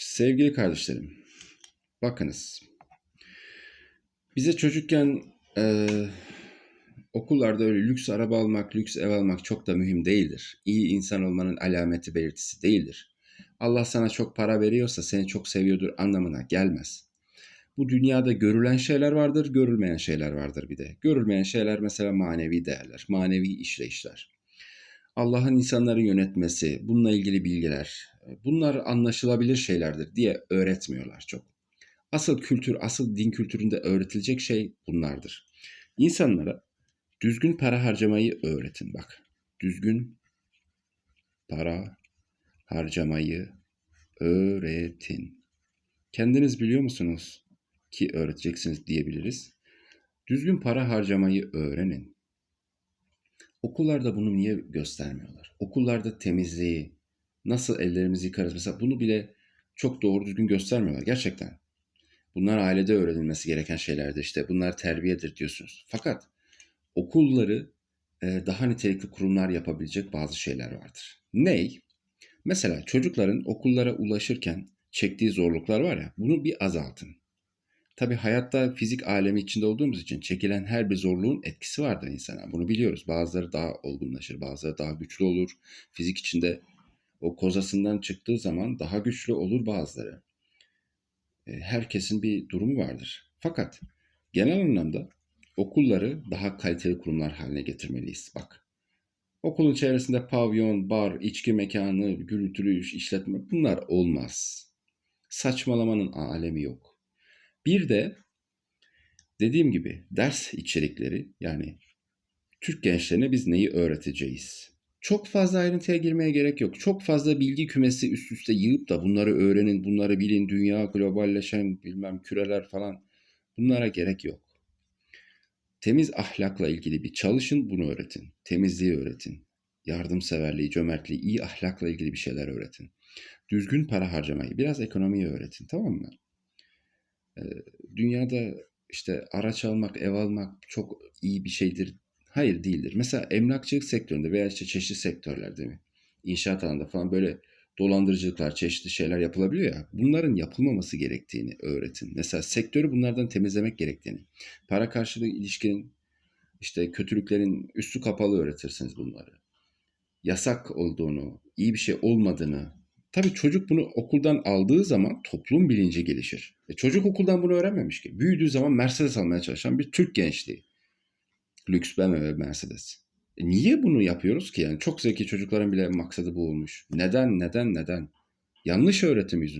Sevgili kardeşlerim, bakınız. Bize çocukken eee, okullarda öyle lüks araba almak, lüks ev almak çok da mühim değildir. İyi insan olmanın alameti belirtisi değildir. Allah sana çok para veriyorsa seni çok seviyordur anlamına gelmez. Bu dünyada görülen şeyler vardır, görülmeyen şeyler vardır bir de. Görülmeyen şeyler mesela manevi değerler, manevi işleyişler. Allah'ın insanları yönetmesi, bununla ilgili bilgiler, bunlar anlaşılabilir şeylerdir diye öğretmiyorlar çok. Asıl kültür, asıl din kültüründe öğretilecek şey bunlardır. İnsanlara düzgün para harcamayı öğretin bak. Düzgün para harcamayı öğretin. Kendiniz biliyor musunuz ki öğreteceksiniz diyebiliriz. Düzgün para harcamayı öğrenin. Okullarda bunu niye göstermiyorlar? Okullarda temizliği, nasıl ellerimizi yıkarız mesela bunu bile çok doğru düzgün göstermiyorlar gerçekten. Bunlar ailede öğrenilmesi gereken şeylerdir işte. Bunlar terbiyedir diyorsunuz. Fakat okulları e, daha nitelikli kurumlar yapabilecek bazı şeyler vardır. Ney? Mesela çocukların okullara ulaşırken çektiği zorluklar var ya bunu bir azaltın. Tabi hayatta fizik alemi içinde olduğumuz için çekilen her bir zorluğun etkisi vardır insana. Bunu biliyoruz. Bazıları daha olgunlaşır, bazıları daha güçlü olur. Fizik içinde o kozasından çıktığı zaman daha güçlü olur bazıları. E, Herkesin bir durumu vardır. Fakat genel anlamda okulları daha kaliteli kurumlar haline getirmeliyiz. Bak, okulun çevresinde pavyon, bar, içki mekanı, gürültülü iş- işletme bunlar olmaz. Saçmalamanın alemi yok. Bir de dediğim gibi ders içerikleri yani Türk gençlerine biz neyi öğreteceğiz? Çok fazla ayrıntıya girmeye gerek yok. Çok fazla bilgi kümesi üst üste yığıp da bunları öğrenin, bunları bilin, dünya globalleşen bilmem küreler falan bunlara gerek yok. Temiz ahlakla ilgili bir çalışın, bunu öğretin. Temizliği öğretin. Yardımseverliği, cömertliği, iyi ahlakla ilgili bir şeyler öğretin. Düzgün para harcamayı, biraz ekonomiyi öğretin, tamam mı? Dünyada işte araç almak, ev almak çok iyi bir şeydir. Hayır değildir. Mesela emlakçılık sektöründe veya işte çeşitli sektörlerde mi? İnşaat alanında falan böyle dolandırıcılıklar, çeşitli şeyler yapılabiliyor ya. Bunların yapılmaması gerektiğini öğretin. Mesela sektörü bunlardan temizlemek gerektiğini. Para karşılığı ilişkinin işte kötülüklerin üstü kapalı öğretirsiniz bunları. Yasak olduğunu, iyi bir şey olmadığını. Tabii çocuk bunu okuldan aldığı zaman toplum bilinci gelişir. E çocuk okuldan bunu öğrenmemiş ki. Büyüdüğü zaman Mercedes almaya çalışan bir Türk gençliği. Lüks BMW Mercedes. E niye bunu yapıyoruz ki? Yani çok zeki çocukların bile maksadı bu olmuş. Neden, neden, neden? Yanlış öğretim yüzünden.